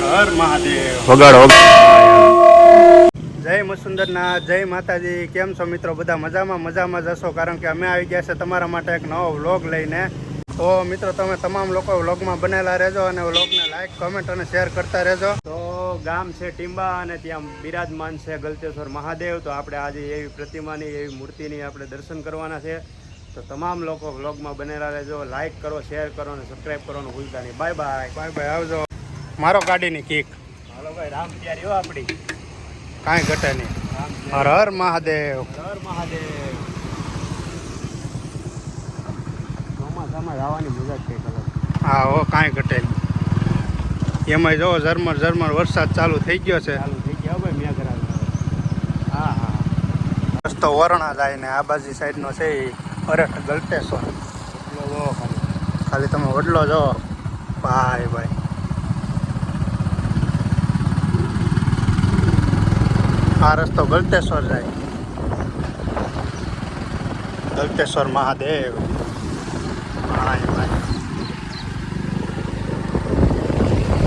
હર મહાદેવ. વગાડો. જય મસુંદરના જય માતાજી. કેમ છો મિત્રો? બધા મજામાં? મજામાં જશો કારણ કે અમે આવી ગયા છે તમારા માટે એક નવો વ્લોગ લઈને. તો મિત્રો તમે તમામ લોકો વ્લોગમાં બનેલા રહેજો અને વ્લોગને લાઈક કમેન્ટ અને શેર કરતા રહેજો. તો ગામ છે ટીંબા અને ત્યાં બિરાજમાન છે ગલતેશ્વર મહાદેવ. તો આપણે આજે એવી પ્રતિમાની એવી મૂર્તિની આપણે દર્શન કરવાના છે. તો તમામ લોકો વ્લોગમાં બનેલા રહેજો. લાઈક કરો શેર કરો અને સબસ્ક્રાઈબ કરવાનું ભૂલતા નહીં. બાય બાય બાય બાય આવજો. મારો ગાડીની કિક હાલો ભાઈ રામ તૈયારી હો આપણી? કાંઈ ઘટે નહીં. હર હર મહાદેવ. હર મહાદેવ. ચોમાસામાં જવાની મજા કંઈક હા હો કાંઈ ઘટે નહીં. એમાંય જો ઝરમર ઝરમર વરસાદ ચાલુ થઈ ગયો છે. ચાલુ થઈ ગયો ભાઈ મેં કરાવ્યો હા હા. રસ્તો વરણા જાય ને આ બાજુ સાઈડનો છે એ અરઠ ખાલી. ખાલી તમે વડલો જો. ભાઈ ભાઈ. આ રસ્તો ગલતેશ્વર જાય. ગલતેશ્વર મહાદેવ.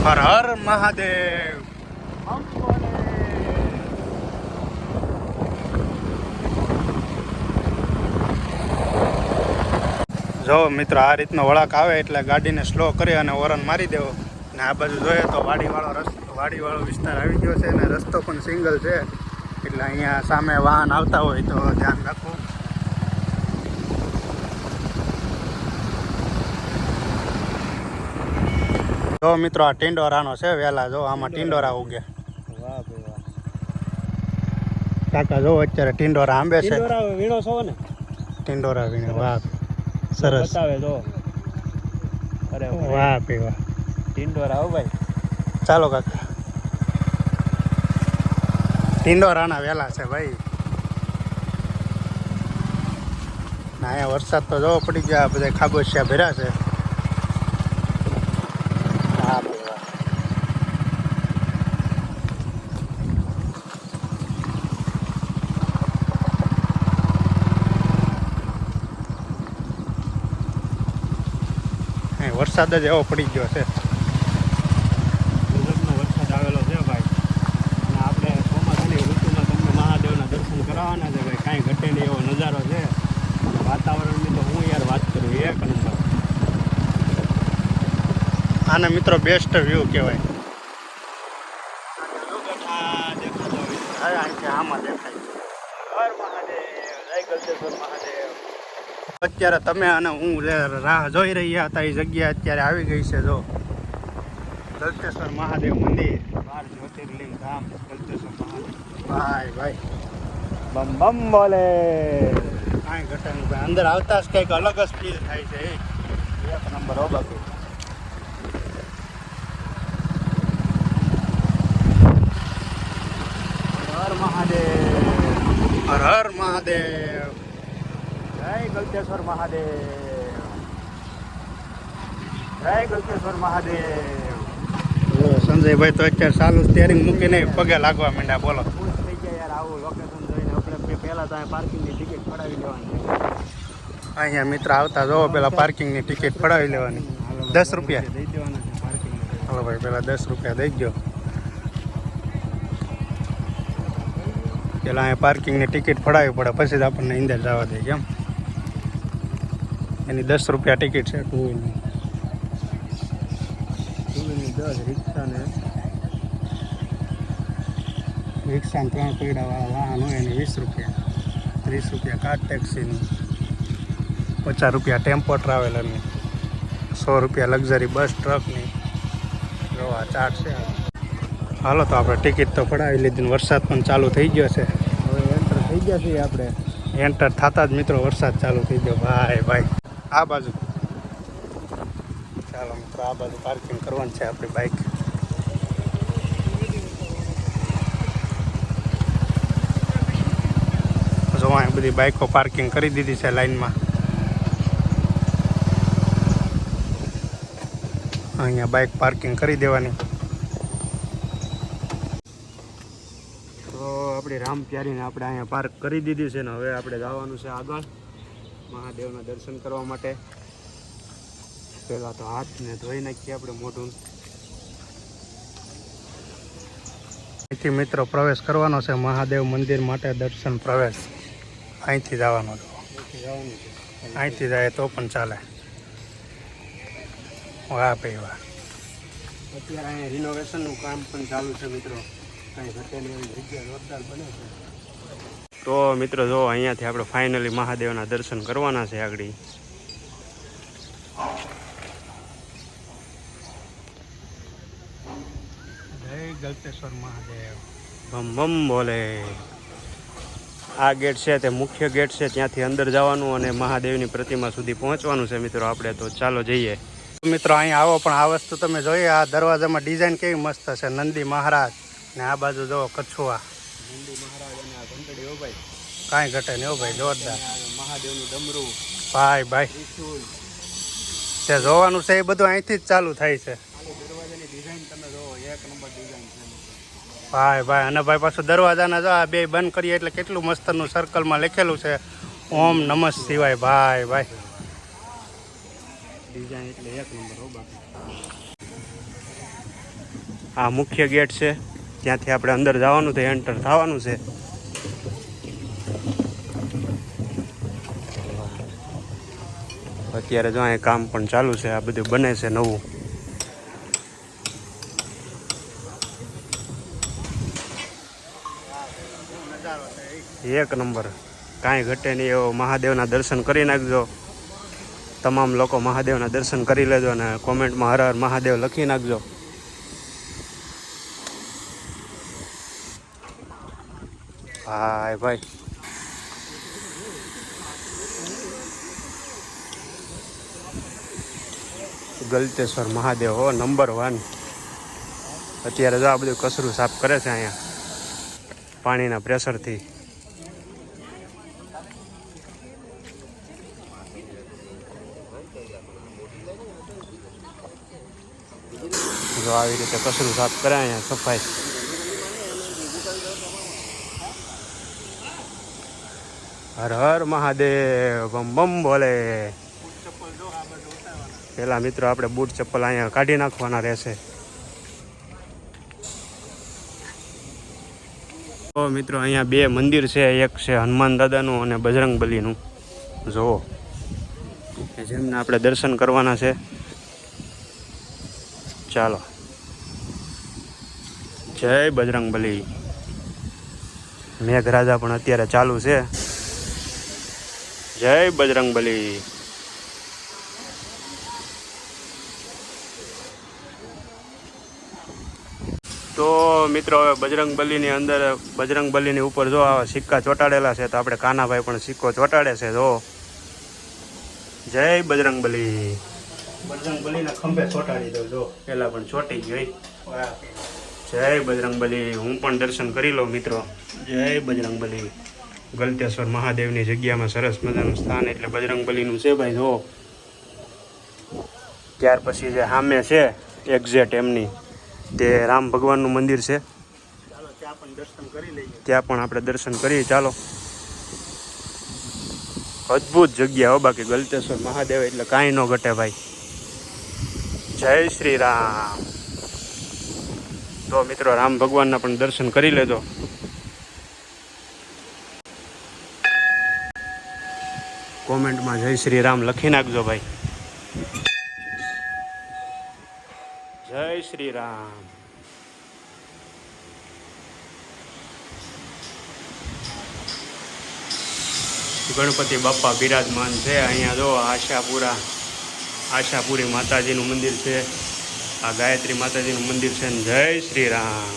હર હર મહાદેવ. જો મિત્ર, આ રીતનો વળાંક આવે એટલે ગાડીને સ્લો કરી અને ઓરન મારી દેવો. ને આ બાજુ જોઈએ તો વાડીવાળો રસ્તો વાડીવાળો વિસ્તાર આવી ગયો છે અને રસ્તો પણ સિંગલ છે. એટલે અહીંયા સામે વાહન આવતા હોય તો ધ્યાન રાખવું. જો મિત્રો આ ટિંડોરાનો છે વહેલા જો આમાં ટિંડોરા ઉગ્યા કાકા જો અત્યારે ટિંડોરા આંબે છે. વીણો છો ને? ટિંડોરા વીણે વાહ સરસ. બતાવે જો. અરે વાહ પે વાહ. ટિંડોરા આવો ભાઈ. ચાલો કાકા. ટિંડોરાના વેલા છે ભાઈ. ના અહીંયા વરસાદ તો જોવો પડી ગયા બધા ખાબોશિયા ભર્યા છે. વરસાદ જ એવો પડી ગયો છે ગુજરાતનો વરસાદ આવેલો છે ભાઈ અને આપણે ચોમાસાની ઋતુમાં તમને મહાદેવના દર્શન કરાવવાના છે ભાઈ કાંઈ ઘટે નહીં એવો નજારો છે વાતાવરણની તો હું યાર વાત કરું એક નંબર આને મિત્રો બેસ્ટ વ્યૂ કહેવાય. અત્યારે તમે અને હું રાહ જોઈ રહ્યા હતા એ જગ્યા અત્યારે આવી ગઈ છે, જો. દલતેશ્વર મહાદેવ મંદિર. બાર જ્યોતિર્લિંગ ધામ ગલતેશ્વર મહાદેવ. ભાઈ ભાઈ. બમ બમ બોલે. કાંઈ ઘટે અંદર આવતા જ કંઈક અલગ જ ફીલ થાય છે એક નંબર હો બાકી. હર મહાદેવ. હર હર મહાદેવ. જય ગલતેશ્વર મહાદેવ. જય ગલતેશ્વર મહાદેવ. સંજયભાઈ તો અત્યારે સારું સ્ટેરિંગ મૂકીને પગે લાગવા માંડ્યા બોલો. થઈ ગયા યાર આવું લોકેશન જોઈને આપણે પહેલાં તો પાર્કિંગની ટિકિટ પડાવી લેવાની. અહીંયા મિત્ર આવતા જોવો પેલા પાર્કિંગની ટિકિટ પડાવી લેવાની. દસ રૂપિયા દઈ દેવાના છે પાર્કિંગ હાલો ભાઈ પેલા દસ રૂપિયા દઈ ગયો પેલા અહીંયા પાર્કિંગની ટિકિટ ફડાવી પડે, પછી જ આપણને અંદર જવા દે કેમ એની દસ રૂપિયા ટિકિટ છે ટુ વ્હીલની ટુવીલની દસ, રિક્ષાને. રિક્ષામાં ત્રણ પૈડાવાળા વાહન હોય એની વીસ રૂપિયા. ત્રીસ રૂપિયા કાર ટેક્સીની. પચાસ રૂપિયા ટેમ્પો ટ્રાવેલરની. સો રૂપિયા લક્ઝરી બસ ટ્રકની. રવા ચાર્જ છે. હાલો તો આપણે ટિકિટ તો પડાવી લીધી વરસાદ પણ ચાલુ થઈ ગયો છે. હવે એન્ટર થઈ ગયા છે આપણે. એન્ટર થતા જ મિત્રો વરસાદ ચાલુ થઈ ગયો. ભાઈ ભાઈ. આ બાજુ. ચાલો મિત્રો આ બાજુ પાર્કિંગ કરવાનું છે આપણી બાઇક જો અહીં બધી બાઇકો પાર્કિંગ કરી દીધી છે લાઇનમાં અહીંયા બાઇક પાર્કિંગ કરી દેવાની તો આપણી રામ પ્યારીને આપણે અહીંયા પાર્ક કરી દીધી છે ને હવે આપણે જવાનું છે આગળ મહાદેવના દર્શન કરવા માટે. પહેલાં તો હાથને ધોઈ નાખીએ આપણે મોઢું. અહીંથી મિત્રો પ્રવેશ કરવાનો છે. મહાદેવ મંદિર માટે દર્શન પ્રવેશ. અહીંથી જવાનો છે. અહીંથી જાય તો પણ ચાલે. વાહ ભાઈ વાહ. અત્યારે અહીંયા રિનોવેશનનું કામ પણ ચાલુ છે મિત્રો. કાંઈ ઘટે નહીં એવી જગ્યા જોરદાર બને છે. તો મિત્રો જો અહીંયાથી આપણે ફાઇનલી મહાદેવના દર્શન કરવાના છે આગળ. જય ગલતેશ્વર મહાદેવ. બમ બમ બોલે. આ ગેટ છે તે મુખ્ય ગેટ છે ત્યાંથી અંદર જવાનું અને મહાદેવની પ્રતિમા સુધી પહોંચવાનું છે મિત્રો આપણે. તો ચાલો જઈએ. મિત્રો અહીં આવો પણ આ વસ્તુ તમે જોઈએ આ દરવાજામાં ડિઝાઇન કેવી મસ્ત છે નંદી મહારાજ. ને આ બાજુ જો કચ્છુઆ કાંઈ ઘટે હો ભાઈ જોરદાર. મહાદેવનું ડમરું. ભાઈ ભાઈ. તે જોવાનું છે એ બધું અહીંથી જ ચાલુ થાય છે. ભાઈ ભાઈ અને ભાઈ પાછું દરવાજાના જો આ બે બંધ કરીએ એટલે કેટલું મસ્તનું સર્કલમાં લખેલું છે. ઓમ નમઃ શિવાય ભાઈ ભાઈ. ડિઝાઇન એટલે એક નંબર હો બાકી. આ મુખ્ય ગેટ છે. ત્યાંથી આપણે અંદર જવાનું છે એન્ટર થવાનું છે. અત્યારે જો અહીં કામ પણ ચાલુ છે, આ બધું બને છે નવું. એક નંબર. કાંઈ ઘટે નહીં, એવો મહાદેવના દર્શન કરી નાખજો. તમામ લોકો મહાદેવના દર્શન કરી લેજો અને કોમેન્ટમાં હર હર મહાદેવ લખી નાખજો. ભાઈ ભાઈ ગલતેશ્વર મહાદેવ, હો નંબર વન અત્યારે જો આ બધું કચરું સાફ કરે છે અહીંયા, પાણીના પ્રેશરથી જો આવી રીતે કચરું સાફ કરે અહીંયા સફાઈ. હર હર મહાદેવ, બમ બમ બોલે. પેલા મિત્રો આપણે બૂટ ચપ્પલ અહીંયા કાઢી નાખવાના રહેશે. તો મિત્રો અહીંયા બે મંદિર છે, એક છે હનુમાન દાદાનું અને બજરંગ બલીનું. જુઓ. જેમને આપણે દર્શન કરવાના છે. ચાલો. જય બજરંગ બલી. મેઘરાજા પણ અત્યારે ચાલુ છે. જય બજરંગ બલી. તો મિત્રો હવે બજરંગ બલીની અંદર બજરંગ બલીની ઉપર જો આવા સિક્કા ચોંટાડેલા છે તો આપણે કાનાભાઈ પણ સિક્કો ચોંટાડે છે જો. જય બજરંગ બલી. બજરંગ બલીના ખંભે ચોંટાડી દો જો. પેલા પણ ચોટી ગઈ જય બજરંગ બલી. હું પણ દર્શન કરી લઉં મિત્રો. જય બજરંગ બલી. ગલતેશ્વર મહાદેવની જગ્યામાં સરસ મજાનું સ્થાન એટલે બજરંગ બલીનું છે ભાઈ જો ત્યાર પછી જે સામે છે એક્ઝેટ એમની, તે રામ ભગવાનનું મંદિર છે. ત્યાં પણ આપણે દર્શન કરીએ, ચાલો. અદ્ભુત જગ્યા હો બાકી, ગલતેશ્વર મહાદેવ એટલે કાંઈ ન ઘટે ભાઈ. જય શ્રી રામ. તો મિત્રો, રામ ભગવાનના પણ દર્શન કરી લેજો. કોમેન્ટમાં જય શ્રી રામ લખી નાખજો ભાઈ. જય શ્રી રામ. ગણપતિ બાપ્પા બિરાજમાન છે. અહીંયા જો આશાપુરા, આશાપુરી માતાજીનું મંદિર છે. આ ગાયત્રી માતાજીનું મંદિર છે જય શ્રી રામ.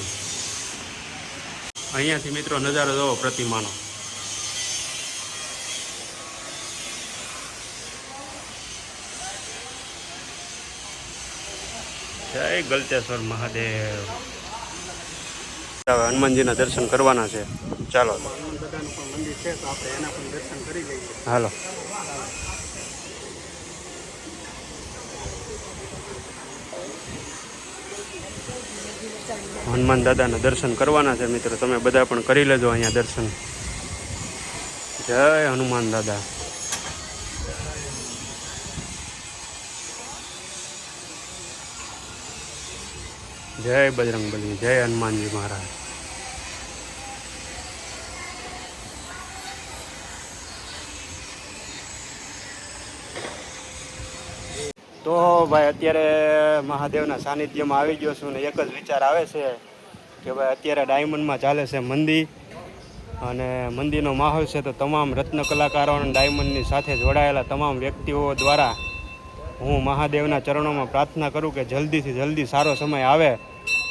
અહીંયાથી મિત્રો નજારો જોવો પ્રતિમાનો. જય ગલતેશ્વર મહાદેવ. હવે હનુમાનજીના દર્શન કરવાના છે. ચાલો. હાલો. હનુમાન દાદાના દર્શન કરવાના છે મિત્રો. તમે બધા પણ કરી લેજો અહીંયા દર્શન. જય હનુમાન દાદા. જય બજરંગબલી જય હનુમાનજી મહારાજ. તો ભાઈ, અત્યારે મહાદેવના સાનિધ્યમાં આવી ગયો છું ને એક જ વિચાર આવે છે કે ભાઈ, અત્યારે ડાયમંડમાં ચાલે છે મંદી અને મંદિરનો માહોલ છે તો તમામ રત્ન કલાકારો અને ડાયમંડની સાથે જોડાયેલા તમામ વ્યક્તિઓ દ્વારા હું મહાદેવના ચરણોમાં પ્રાર્થના કરું કે જલ્દીથી જલ્દી સારો સમય આવે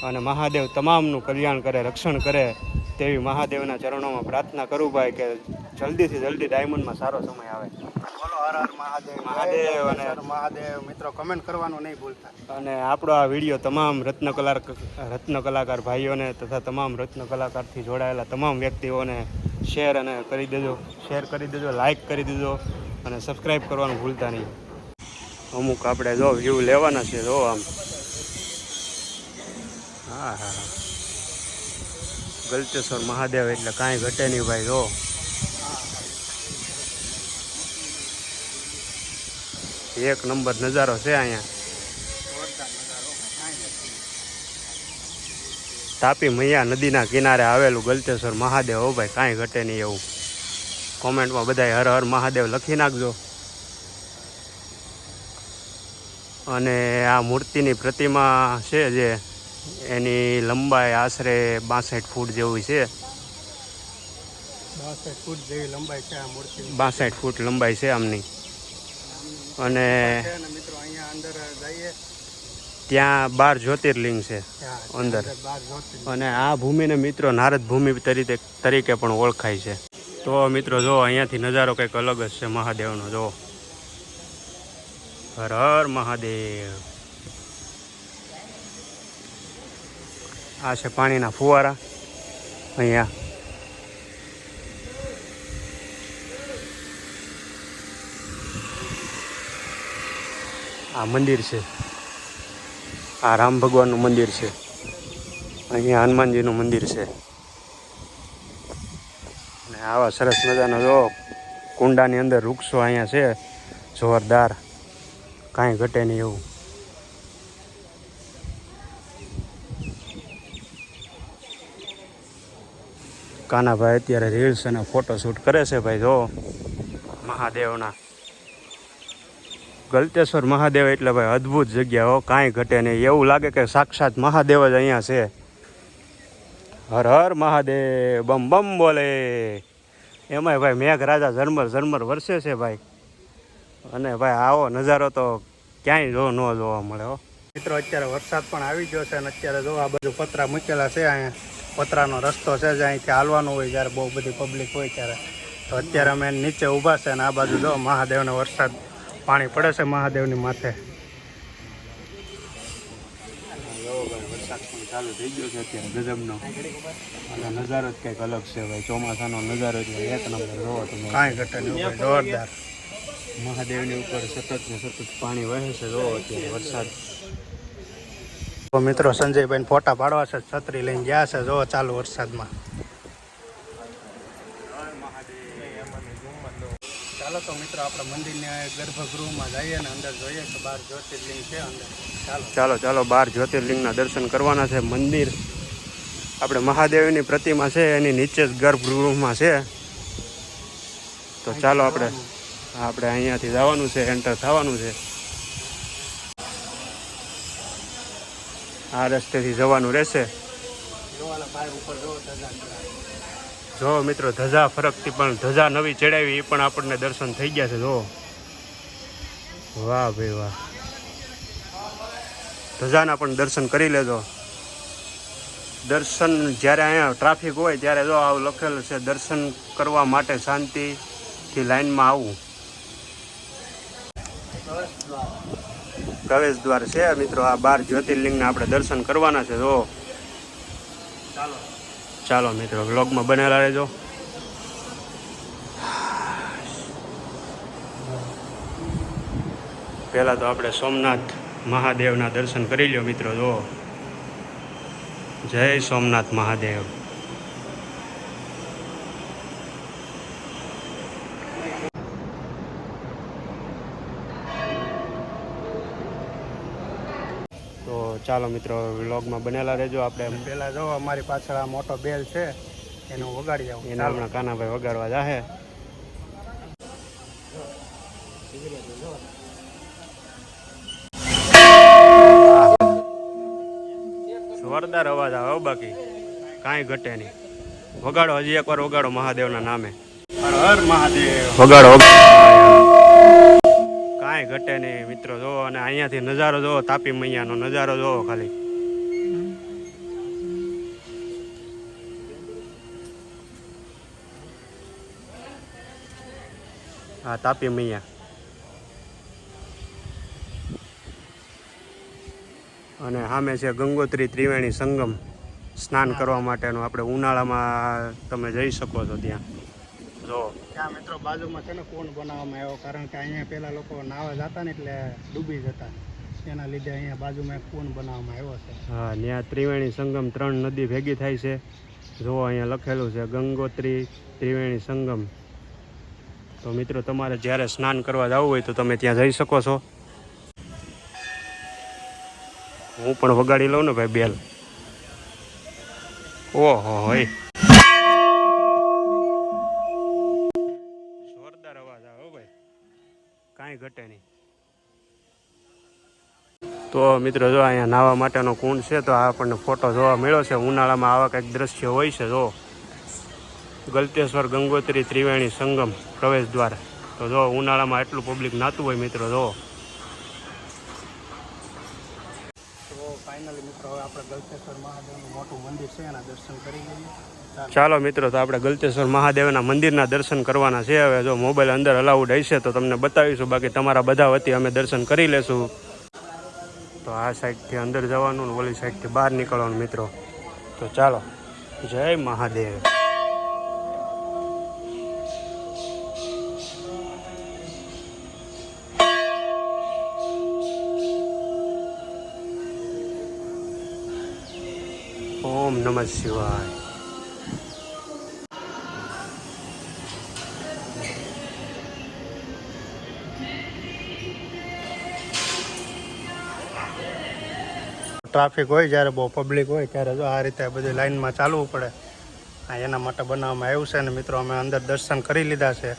અને મહાદેવ તમામનું કલ્યાણ કરે રક્ષણ કરે તેવી મહાદેવના ચરણોમાં પ્રાર્થના કરું ભાઈ કે જલ્દીથી જલ્દી ડાયમંડમાં સારો સમય આવે. બોલો હર હર મહાદેવ. મહાદેવ અને- મહાદેવ. મિત્રો કમેન્ટ કરવાનું નહીં ભૂલતા. અને આપણો આ વીડિયો તમામ રત્ન કલાકાર રત્ન કલાકાર ભાઈઓને તથા તમામ રત્ન કલાકારથી જોડાયેલા તમામ વ્યક્તિઓને શેર અને કરી દેજો. શેર કરી દેજો લાઈક કરી દેજો અને સબસ્ક્રાઈબ કરવાનું ભૂલતા નહીં. અમુક આપણે જો વ્યૂ લેવાના છે જો આમ. હા. હા ગલતેશ્વર મહાદેવ એટલે કાંઈ ઘટે નહીં ભાઈ, જો. એક નંબર નજારો છે અહીંયા. તાપી મૈયા નદીના કિનારે આવેલું ગલતેશ્વર મહાદેવ, હો ભાઈ, કાંઈ ઘટે નહીં એવું. કોમેન્ટમાં બધાય હર હર મહાદેવ લખી નાખજો. અને આ મૂર્તિની પ્રતિમા છે જે એની લંબાઈ આશરે બાસઠ ફૂટ જેવી છે. બાસઠ ફૂટ જેવી લંબાઈ છે આ મૂર્તિ બાસઠ ફૂટ લંબાઈ છે આમની. અને મિત્રો અહીંયા અંદર જઈએ. ત્યાં બાર જ્યોતિર્લિંગ છે અંદર. અને આ ભૂમિને મિત્રો નારદ ભૂમિ તરીકે તરીકે પણ ઓળખાય છે. તો મિત્રો જો અહીંયાથી નજારો કંઈક અલગ જ છે મહાદેવનો જો. હર હર મહાદેવ. આ છે પાણીના ફુવારા. અહીંયા. આ મંદિર છે. આ રામ ભગવાનનું મંદિર છે. અહીંયા હનુમાનજીનું મંદિર છે. અને આવા સરસ મજાનો જો કુંડાની અંદર વૃક્ષો અહીંયા છે. જોરદાર. કાંઈ ઘટે નહીં એવું. કાનાભાઈ અત્યારે રીલ્સ અને ફોટોશૂટ કરે છે ભાઈ, જો. મહાદેવના. ગલતેશ્વર મહાદેવ એટલે ભાઈ અદ્ભુત જગ્યા હો, કાંઈ ઘટે નહીં. એવું લાગે કે સાક્ષાત મહાદેવ જ અહીંયા છે. હર હર મહાદેવ, બમ બમ બોલે. એમાંય ભાઈ મેઘરાજા ઝરમર ઝરમર વરસે છે ભાઈ. અને ભાઈ આવો નજારો તો ક્યાંય જો ન જોવા મળે હો. મિત્રો, અત્યારે વરસાદ પણ આવી ગયો છે અને અત્યારે જો આ બધું પતરા મૂકેલા છે અહીંયા. પતરાનો રસ્તો છે જે અહીંથી હાલવાનું હોય જ્યારે બહુ બધી પબ્લિક હોય ત્યારે. તો અત્યારે અમે નીચે ઊભા છે અને આ બાજુ જો મહાદેવનો વરસાદ પાણી પડે છે મહાદેવની માથે. વરસાદ પણ ચાલુ થઈ ગયો છે અત્યારે ગજબનો. અને નજારો જ કંઈક અલગ છે ભાઈ. ચોમાસાનો નજારો એટલે એક નંબર જોવો તમે કાંઈ ઘટે નહીં જોરદાર. મહાદેવની ઉપર સતત ને સતત પાણી વહે છે જોવો અત્યારે વરસાદ. મિત્રો સંજયભાઈ ફોટા પાડવા છે છત્રી લઈને ગયા છે જો ચાલુ વરસાદમાં. ચાલો તો મિત્રો આપણે મંદિરને ગર્ભગૃહમાં જઈએ ને અંદર જોઈએ કે બાર જ્યોતિર્લિંગ છે અંદર. ચાલો. ચાલો ચાલો બાર જ્યોતિર્લિંગના દર્શન કરવાના છે મંદિર. આપણે મહાદેવની પ્રતિમા છે એની નીચે જ ગર્ભગૃહમાં છે. તો ચાલો આપણે આપણે અહીંયાથી જવાનું છે એન્ટર થવાનું છે. આ રસ્તેથી જવાનું રહેશે. જો જો મિત્રો ધજા ફરકથી પણ ધજા નવી ચડાવી એ પણ આપણને દર્શન થઈ ગયા છે જો. વાહ ભાઈ વાહ. ધજાના પણ દર્શન કરી લેજો. દર્શન જ્યારે અહીંયા ટ્રાફિક હોય ત્યારે જો આવું લખેલું છે દર્શન કરવા માટે શાંતિથી લાઈનમાં આવવું પ્રવેશ દ્વાર છે મિત્રો, આ બાર જ્યોતિર્લિંગના આપણે દર્શન કરવાના છે તો ચાલો. મિત્રો, વ્લોગમાં બનેલા રહેજો. પહેલાં તો આપણે સોમનાથ મહાદેવના દર્શન કરી લ્યો મિત્રો જો જય સોમનાથ મહાદેવ. ચાલો મિત્રો વ્લોગમાં બનેલા રહેજો. આપણે પહેલાં જો અમારી પાછળ આ મોટો બેલ છે એનું વગાડી આવું. એના હમણાં કાનાભાઈ વગાડવા જાહે. જોરદાર અવાજ આવે બાકી. કાંઈ ઘટે નહીં. વગાડો હજી એકવાર વગાડો મહાદેવના નામે. હર મહાદેવ. વગાડો. કાંઈ ઘટે નહીં, મિત્રો. જો, અને અહીંયાથી નજારો જોવો તાપી મૈયાનો નજારો જોવો ખાલી. હા, તાપી મૈયા. અને સામે છે ગંગોત્રી ત્રિવેણી સંગમ. સ્નાન કરવા માટેનું આપણે ઉનાળામાં તમે જઈ શકો છો ત્યાં. ત્યાં મિત્રો બાજુમાં છે ને કોણ બનાવવામાં આવ્યો, કારણ કે અહીંયા પહેલાં લોકો નાવા જતા ને એટલે ડૂબી જતા. એના લીધે અહીંયા બાજુમાં એક કુંડ બનાવવામાં આવ્યો છે. હા ત્યાં ત્રિવેણી સંગમ ત્રણ નદી ભેગી થાય છે. જો અહીંયા લખેલું છે, ગંગોત્રી ત્રિવેણી સંગમ. તો મિત્રો, તમારે જ્યારે સ્નાન કરવા જવું હોય તો તમે ત્યાં જઈ શકો છો. હું પણ વગાડી લઉં ને ભાઈ બેલ. ઓહો હોય ઘટે નહીં. તો મિત્રો જો અહીંયા નાહવા માટેનો કુંડ છે, તો આપણને ફોટો જોવા મળ્યો છે. ઉનાળામાં આવા કંઈક દ્રશ્ય હોય છે, જો. ગલતેશ્વર ગંગોત્રી ત્રિવેણી સંગમ પ્રવેશ દ્વાર. તો જો ઉનાળામાં એટલું પબ્લિક નાતું હોય મિત્રો, જો. ફાઇનલી મિત્રો, હવે આપણે ગલતેશ્વર મહાદેવનું મોટું મંદિર છે, એના દર્શન કરી લઈએ. ચાલો. મિત્રો, તો આપણે ગલતેશ્વર મહાદેવના મંદિરના દર્શન કરવાના છે. હવે જો મોબાઈલ અંદર અલાઉડ હશે તો તમને બતાવીશું. બાકી તમારા બધા વતી અમે દર્શન કરી લેશું. તો આ સાઈડથી અંદર જવાનું ને ઓલી સાઈડથી બહાર નીકળવાનું મિત્રો. તો ચાલો, જય મહાદેવ. ઓમ નમઃ શિવાય. ટ્રાફિક હોય જ્યારે બહુ પબ્લિક હોય ત્યારે જો આ રીતે બધી લાઈનમાં ચાલવું પડે. આ એના માટે બનાવવામાં આવ્યું છે અને મિત્રો અમે અંદર દર્શન કરી લીધા છે.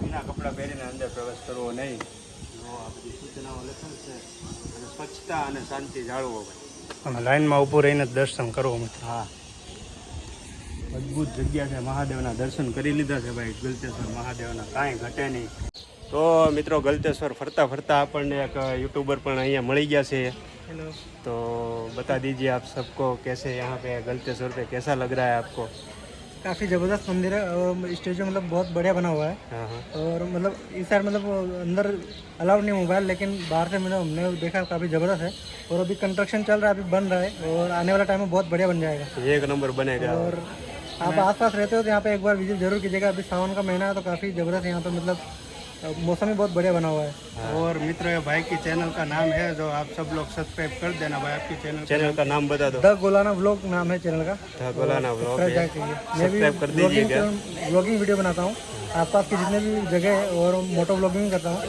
ભીના કપડાં પહેરીને અંદર પ્રવેશ કરવો નહીં. આ બધી સૂચનાઓ લખેલ છે અને સ્વચ્છતા અને શાંતિ જાળવો ભાઈ. અને લાઈનમાં ઊભું રહીને જ દર્શન કરવું મિત્રો. હા. અદ્ભુત જગ્યા છે મહાદેવના દર્શન કરી લીધા છે ભાઈ. ગલતેશ્વર મહાદેવના કાંઈ ઘટે નહીં. તો મિત્રો ગલતેશ્વર ફરતા ફરતા આપણને એક યુટ્યુબર પણ અહીંયા મળી ગયા છે હેલો तो बता दीजिए आप सबको कैसे यहाँ पे गलतेश्वर पे कैसा लग रहा है आपको काफ़ी ज़बरदस्त मंदिर है और स्टेचू मतलब बहुत बढ़िया बना हुआ है हाँ हाँ और मतलब इस साइड मतलब अंदर अलाउड नहीं मोबाइल लेकिन बाहर से मतलब हमने देखा काफ़ी ज़बरदस्त है और अभी कंस्ट्रक्शन चल रहा है अभी बन रहा है और आने वाला टाइम में बहुत बढ़िया बन जाएगा एक नंबर बनेगा और आप आसपास रहते हो तो यहाँ पे एक बार विजिट जरूर कीजिएगा अभी सावन का महीना है तो काफ़ी ज़बरदस्त यहाँ पे मतलब अ, मौसम ही बहुत बढ़िया बना हुआ है। और मित्र ये भाई की चैनल का नाम है जो आप सब लोग सब्सक्राइब कर देना भाई आपकी चैनल चैनल का नाम बता दो। द गोलाना व्लॉग नाम है चैनल का। द गोलाना व्लॉग सब्सक्राइब मैं भी ब्लॉगिंग वीडियो बनाता हूँ। आसपास की जितने भी जगह है और मोटो ब्लॉगिंग करता हूँ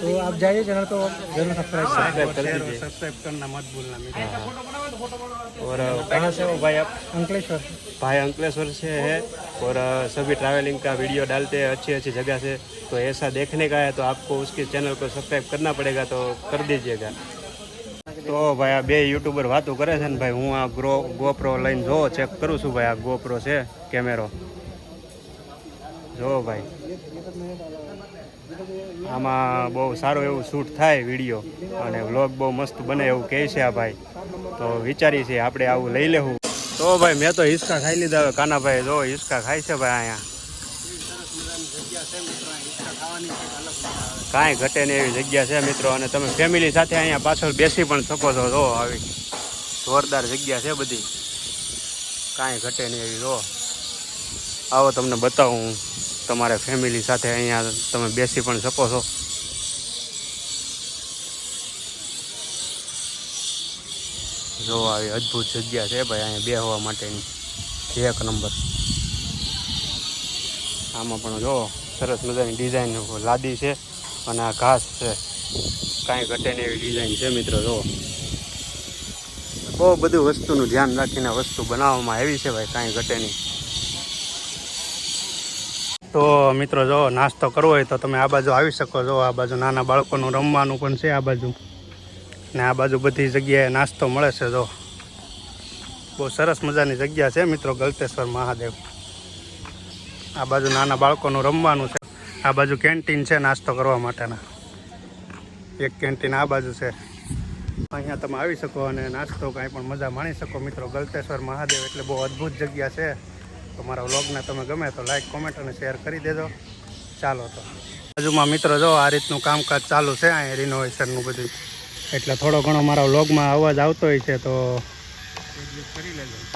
तो आप जाइए चैनल को जरूर सब्सक्राइब करें सब्सक्राइब कर शेयर और दीजिए सब्सक्राइब करना मत भूलना मित्रों और अ, कहाँ से हो भाई आप अंकलेश्वर भाई अंकलेश्वर से है और अ, सभी ट्रैवलिंग का वीडियो डालते हैं अच्छी अच्छी जगह से तो ऐसा देखने का है तो आपको उसके चैनल को सब्सक्राइब करना पड़ेगा तो कर दीजिएगा તો ભાઈ આ બે યુટ્યુબર વાતો કરે છે ને ભાઈ હું આ ગ્રો ગોપ્રો લઈને જો ચેક કરું છું ભાઈ આ ગોપ્રો છે કેમેરો જો ભાઈ. આમાં બહુ સારું એવું શૂટ થાય વીડિયો અને વ્લોગ બહુ મસ્ત બને એવું કહે છે આ ભાઈ. તો વિચારી છે આપણે આવું લઈ લેવું. તો ભાઈ, મેં તો હિસકા ખાઈ લીધા હવે. કાનાભાઈ જો હિસકા ખાય છે ભાઈ અહીંયા. કાંઈ ઘટે નહીં એવી જગ્યા છે મિત્રો. અને તમે ફેમિલી સાથે અહીંયા પાછળ બેસી પણ શકો છો. જો આવી જોરદાર જગ્યા છે બધી. કાંઈ ઘટે નહીં એવી, જો. આવો તમને બતાવું હું. તમારે ફેમિલી સાથે અહીંયા તમે બેસી પણ શકો છો. જો આવી અદ્ભુત જગ્યા છે ભાઈ, અહીંયા બેસવા માટેની. એક નંબર. આમાં પણ જો સરસ મજાની ડિઝાઇન લાદી છે અને આ ઘાસ છે. કાંઈ ઘટે નહીં એવી ડિઝાઇન છે મિત્રો, જો. બહુ બધું વસ્તુનું ધ્યાન રાખીને વસ્તુ બનાવવામાં આવી છે ભાઈ, કાંઈ ઘટે નહીં. તો મિત્રો જો નાસ્તો કરવો હોય તો તમે આ બાજુ આવી શકો છો. આ બાજુ નાના બાળકોનું રમવાનું પણ છે આ બાજુ. ને આ બાજુ બધી જગ્યાએ નાસ્તો મળે છે જો. બહુ સરસ મજાની જગ્યા છે મિત્રો ગલતેશ્વર મહાદેવ. આ બાજુ નાના બાળકોનું રમવાનું છે. આ બાજુ કેન્ટીન છે નાસ્તો કરવા માટેના. એક કેન્ટીન આ બાજુ છે. અહીંયા તમે આવી શકો અને નાસ્તો કાંઈ પણ મજા માણી શકો મિત્રો. ગલતેશ્વર મહાદેવ એટલે બહુ અદ્ભુત જગ્યા છે. તો મારા વ્લોગને તમે ગમે તો લાઈક કોમેન્ટ અને શેર કરી દેજો. ચાલો તો. બાજુમાં મિત્રો જો, આ રીતનું કામકાજ ચાલુ છે, અહીંયા રિનોવેશનનું બધું. એટલે થોડો ઘણો મારા વ્લોગમાં અવાજ આવતો હોય છે, તો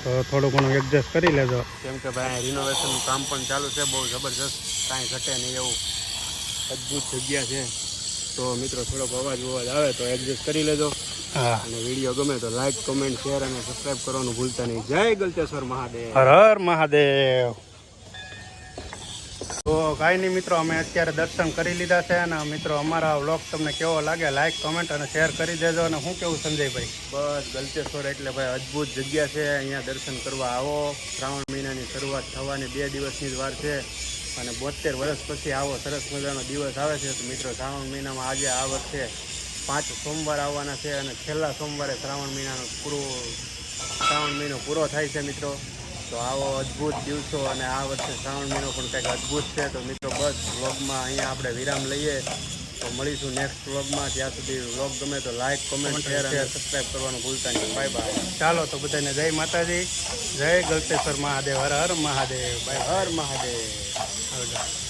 તો થોડું ઘણું એડજસ્ટ કરી લેજો. કેમ કે ભાઈ રિનોવેશનનું કામ પણ ચાલુ છે, બહુ જબરજસ્ત. કાંઈ ઘટે નહીં એવું. અદ્ભુત જગ્યા છે. તો મિત્રો, થોડોક અવાજ અવાજ આવે તો એડજસ્ટ કરી લેજો. અને વીડિયો ગમે તો લાઈક કમેન્ટ શેર અને સબસ્ક્રાઇબ કરવાનું ભૂલતા નહીં. જય ગલતેશ્વર મહાદેવ. હર હર મહાદેવ. તો કાંઈ નહીં મિત્રો અમે અત્યારે દર્શન કરી લીધા છે અને મિત્રો અમારા વ્લોગ તમને કેવો લાગે લાઈક કમેન્ટ અને શેર કરી દેજો અને હું કેવું સંજયભાઈ બસ ગલતેશ્વર એટલે ભાઈ અદ્ભુત જગ્યા છે. અહીંયા દર્શન કરવા આવો. શ્રાવણ મહિનાની શરૂઆત થવાની બે દિવસની જ વાર છે. અને બોતેર વર્ષ પછી આવો. સરસ મજાનો દિવસ આવે છે. તો મિત્રો શ્રાવણ મહિનામાં આજે આ વર્ષે પાંચ સોમવાર આવવાના છે અને છેલ્લા સોમવારે શ્રાવણ મહિનાનો પૂરો શ્રાવણ મહિનો પૂરો થાય છે મિત્રો. તો આવો અદ્ભુત દિવસો અને આ વર્ષે શ્રાવણ મહિનો પણ કંઈક અદ્ભુત છે. તો મિત્રો બસ વ્લોગમાં અહીંયા આપણે વિરામ લઈએ. તો મળીશું નેક્સ્ટ વ્લોગમાં. ત્યાં સુધી વ્લોગ ગમે તો લાઇક કોમેન્ટ શેર અને સબસ્ક્રાઈબ કરવાનું ભૂલતા નહીં. બાય બાય ચાલો તો બધાને જય માતાજી. જય ગલતેશ્વર મહાદેવ. હર હર મહાદેવ. બાય હર મહાદેવ.